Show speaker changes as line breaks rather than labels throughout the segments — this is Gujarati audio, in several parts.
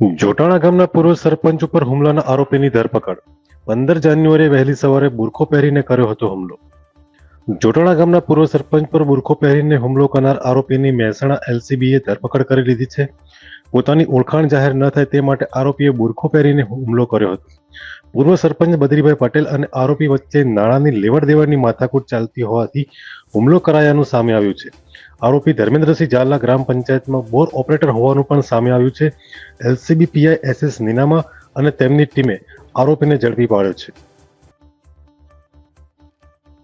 જોટાણા ગામના પૂર્વ સરપંચ ઉપર હુમલાના આરોપીની ધરપકડ. પંદર જાન્યુઆરીએ વહેલી સવારે બુરખો પહેરીને કર્યો હતો હુમલો. જોટાણા ગામના પૂર્વ સરપંચ પર બુરખો પહેરીને હુમલો કરનાર આરોપીની મહેસાણા એલસીબીએ ધરપકડ કરી લીધી છે. પોતાની ઓળખાણ જાહેર ન થાય તે માટે આરોપીએ બુરખો પહેરીને હુમલો કર્યો હતો. પૂર્વ સરપંચ બદ્રીભાઈ પટેલ અને આરોપી વચ્ચે નાણાંની લેવડ દેવડની માથાકૂટ ચાલતી હોવાથી હુમલો કરાયાનું સામે આવ્યું છે. આરોપી ધર્મેન્દ્રસિંહ ઝાલા ગ્રામ પંચાયતમાં બોર ઓપરેટર હોવાનું પણ સામે આવ્યું છે. LCB PI S S Ninama અને તેમની ટીમે આરોપીને ઝડપી પાડ્યો છે.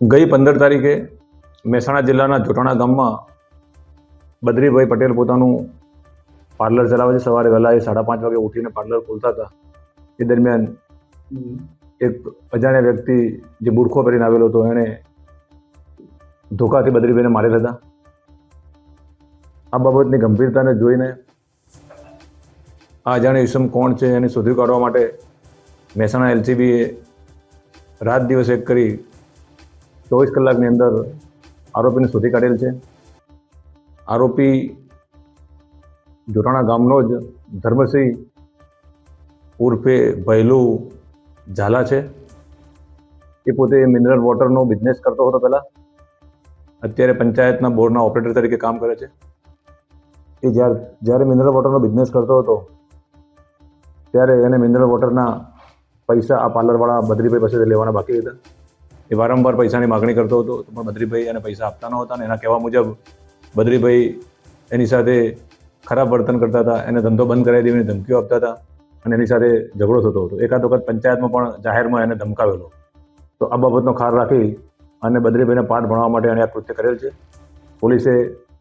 ગઈ પંદર તારીખે મહેસાણા જિલ્લાના જોટાણા ગામમાં બદ્રીભાઈ પટેલ પોતાનું પાર્લર ચલાવે છે. સવારે વહેલા એ સાડા પાંચ વાગે ઉઠીને પાર્લર ખોલતા હતા. એ દરમિયાન એક અજાણ્યા વ્યક્તિ જે બુરખો પહેરીને આવેલો હતો, એણે ધોકાથી બદ્રીભાઈને મારેલ હતા. આ બાબતની ગંભીરતાને જોઈને આ અજાણ્યો ઈસમ કોણ છે એને શોધી કાઢવા માટે મહેસાણા એલસીબીએ રાત દિવસ એક કરી ચોવીસ કલાકની અંદર આરોપીને શોધી કાઢેલ છે. આરોપી જોટાણા ગામનો જ ધર્મસિંહ ઉર્ફે ભૈલું ઝાલા છે. એ પોતે મિનરલ વોટરનો બિઝનેસ કરતો હતો પહેલાં. અત્યારે પંચાયતના બોર્ડના ઓપરેટર તરીકે કામ કરે છે. એ જ્યારે જ્યારે મિનરલ વોટરનો બિઝનેસ કરતો હતો, ત્યારે એને મિનરલ વોટરના પૈસા આ પાર્લરવાળા બદ્રીભાઈ પાસેથી લેવાના બાકી હતા. એ વારંવાર પૈસાની માગણી કરતો હતો પણ બદ્રીભાઈ એને પૈસા આપતા ન હતા અને એના કહેવા મુજબ બદ્રીભાઈ એની સાથે ખરાબ વર્તન કરતા હતા, એને ધંધો બંધ કરાવી દેવાની ધમકીઓ આપતા હતા. અને એની સાથે ઝઘડો થતો હતો. એકાદ વખત પંચાયતમાં પણ જાહેરમાં એને ધમકાવેલો. તો આ બાબતનો ખાર રાખી અને બદ્રીભાઈને પાઠ ભણવા માટે એને આ કૃત્ય કરેલ છે. પોલીસે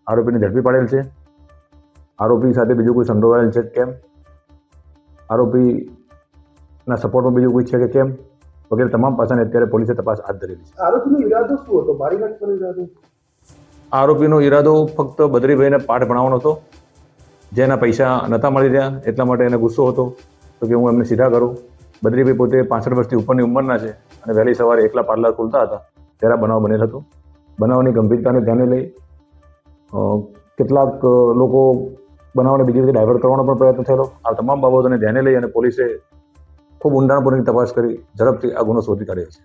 આરોપીને ઝડપી પાડેલ છે. આરોપી સાથે બીજું કોઈ સંડોવાયેલ છે કેમ? આરોપીના સપોર્ટમાં બીજું કોઈ છે કે કેમ? વગેરે તમામ પાસાને અત્યારે પોલીસે તપાસ હાથ ધરેલી છે.
આરોપીનો ઈરાદો શું હતો? મારી નાખવાનો ઈરાદો?
આરોપીનો ઈરાદો ફક્ત બદ્રીભાઈને પાઠ ભણાવવાનો હતો. જેના પૈસા નહોતા મળી રહ્યા એટલા માટે એને ગુસ્સો હતો. તો કે હું એમને સીધા કરું. બદ્રીભાઈ પોતે પાસઠ વર્ષથી ઉપરની ઉંમરના છે અને વહેલી સવારે એકલા પાર્લર ખોલતા હતા. ત્યારે બનાવ બનેલ હતો. બનાવની ગંભીરતાને ધ્યાને લઈ કેટલાક લોકો બનાવને બીજી રીતે ડાયવર્ટ કરવાનો પણ પ્રયત્ન થયેલો. આ તમામ બાબતોને ધ્યાને લઈ અને પોલીસે ખૂબ ઊંડાણપૂર્વકની તપાસ કરી ઝડપથી આ ગુનો શોધી કાઢ્યો છે.